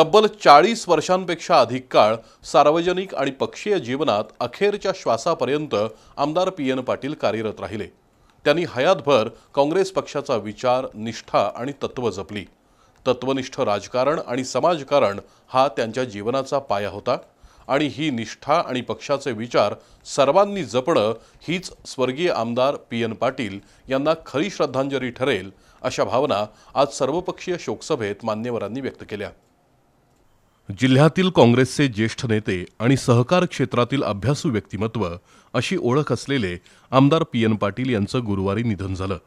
तब्बल चाळीस वर्षांपेक्षा अधिक काळ सार्वजनिक आणि पक्षीय जीवनात अखेरच्या श्वासापर्यंत आमदार पी एन पाटील कार्यरत राहिले. त्यांनी हयातभर काँग्रेस पक्षाचा विचार निष्ठा आणि तत्त्व जपली. तत्वनिष्ठ राजकारण आणि समाजकारण हा त्यांच्या जीवनाचा पाया होता आणि ही निष्ठा आणि पक्षाचे विचार सर्वांनी जपणं हीच स्वर्गीय आमदार पी एन पाटील यांना खरी श्रद्धांजली ठरेल अशा भावना आज सर्वपक्षीय शोकसभेत मान्यवरांनी व्यक्त केल्या. जिल्ह्यातील काँग्रेसचे ज्येष्ठ नेते आणि सहकार क्षेत्रातील अभ्यासू व्यक्तिमत्व अशी ओळख असलेले आमदार पी एन पाटील यांचं गुरुवारी निधन झालं.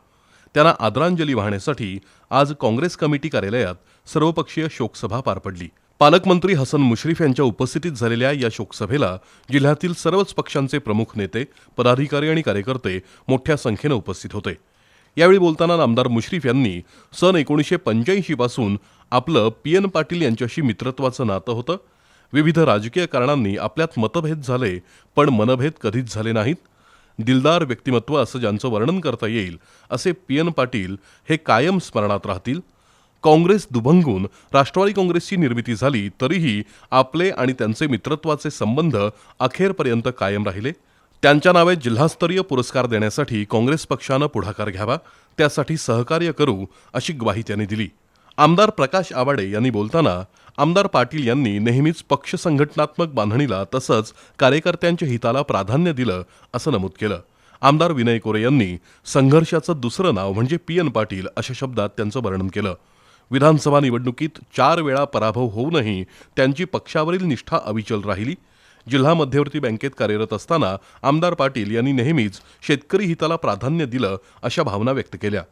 त्यांना आदरांजली वाहण्यासाठी आज काँग्रेस कमिटी कार्यालयात सर्वपक्षीय शोकसभा पार पडली. पालकमंत्री हसन मुश्रीफ यांच्या उपस्थितीत झालेल्या या शोकसभेला जिल्ह्यातील सर्वच पक्षांचे प्रमुख नेते पदाधिकारी आणि कार्यकर्ते मोठ्या संख्येनं उपस्थित होते. यावेळी बोलताना आमदार मुश्रीफ यांनी सन एकोणीसशे पंच्याऐंशी पासून आपलं पी एन पाटील यांच्याशी मित्रत्वाचं नातं होतं. विविध राजकीय कारणांनी आपल्यात मतभेद झाले पण मनभेद कधीच झाले नाहीत. दिलदार व्यक्तिमत्व असं ज्यांचं वर्णन करता येईल असे पी एन पाटील हे कायम स्मरणात राहतील. काँग्रेस दुभंगून राष्ट्रवादी काँग्रेसची निर्मिती झाली तरीही आपले आणि त्यांचे मित्रत्वाचे संबंध अखेरपर्यंत कायम राहिले. त्यांच्या नावे जिल्हास्तरीय पुरस्कार देण्यासाठी काँग्रेस पक्षानं पुढाकार घ्यावा त्यासाठी सहकार्य करू अशी ग्वाही त्यांनी दिली. आमदार प्रकाश आवाडे यांनी बोलताना आमदार पाटील यांनी नेहमीच पक्ष संघटनात्मक बांधणीला तसंच कार्यकर्त्यांच्या हिताला प्राधान्य दिलं असं नमूद केलं. आमदार विनय कोरे यांनी संघर्षाचं दुसरं नाव म्हणजे पी एन पाटील अशा शब्दात त्यांचं वर्णन केलं. विधानसभा निवडणुकीत चार वेळा पराभव होऊनही त्यांची पक्षावरील निष्ठा अविचल राहिली. जिल्हा मध्यवर्ती बँकेत कार्यरत असताना आमदार पाटील यांनी नेहमीच शेतकरी हिताला प्राधान्य दिलं अशा भावना व्यक्त केल्या.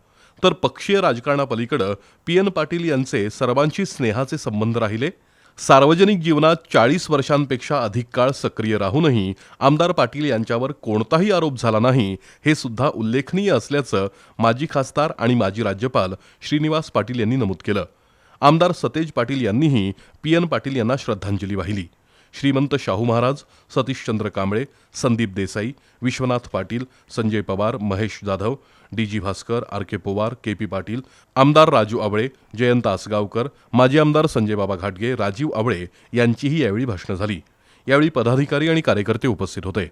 तर पक्षीय राजकारणापलीकडं पी एन पाटील यांचे सर्वांशी स्नेहाचे संबंध राहिले. सार्वजनिक जीवनात चाळीस वर्षांपेक्षा अधिक काळ सक्रिय राहूनही आमदार पाटील यांच्यावर कोणताही आरोप झाला नाही हे सुद्धा उल्लेखनीय असल्याचं माजी खासदार आणि माजी राज्यपाल श्रीनिवास पाटील यांनी नमूद केलं. आमदार सतेज पाटील यांनीही पी एन पाटील यांना श्रद्धांजली वाहिली. Shrimant Shahu Maharaj Satishchandra Kamble Sandeep Desai Vishwanath Patil Sanjay Pawar Mahesh Jadhav D G Bhaskar R K Powar K P Patil आमदार राजू आवळे जयंत आसगावकर माजी आमदार संजय बाबा घाटगे राजीव आवळे यांचीही यावेळी भाषणं झाली. यावेळी पदाधिकारी आणि कार्यकर्ते उपस्थित होते.